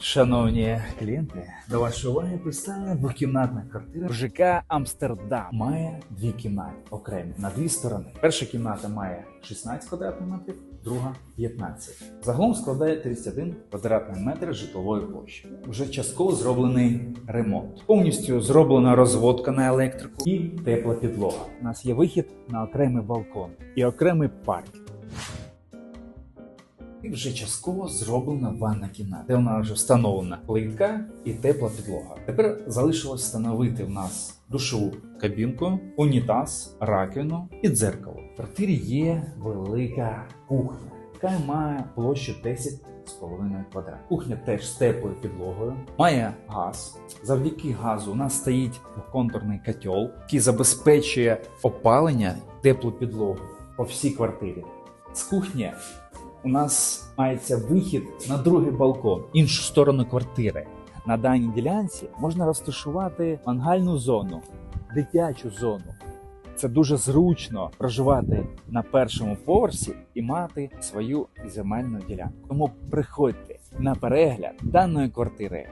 Шановні клієнти, до вашої уваги представлена двокімнатна квартира ЖК Амстердам. Має дві кімнати окремі на дві сторони. Перша кімната має 16 квадратних метрів, друга 15. Загалом складає 31 квадратний метр житлової площі. Вже частково зроблений ремонт. Повністю зроблена розводка на електрику і тепла підлога. У нас є вихід на окремий балкон і окремий паркінг. І вже частково зроблена ванна кімната, де вона вже встановлена плитка і тепла підлога. Тепер залишилось встановити в нас душову кабінку, унітаз, раковину і дзеркало. В квартирі є велика кухня, яка має площу 10,5 квадрат. Кухня теж з теплою підлогою, має газ. Завдяки газу у нас стоїть двоконтурний котел, який забезпечує опалення теплу підлогу по всій квартирі. З кухні у нас мається вихід на другий балкон, іншу сторону квартири. На даній ділянці можна розташувати мангальну зону, дитячу зону. Це дуже зручно проживати на першому поверсі і мати свою земельну ділянку. Тому приходьте на перегляд даної квартири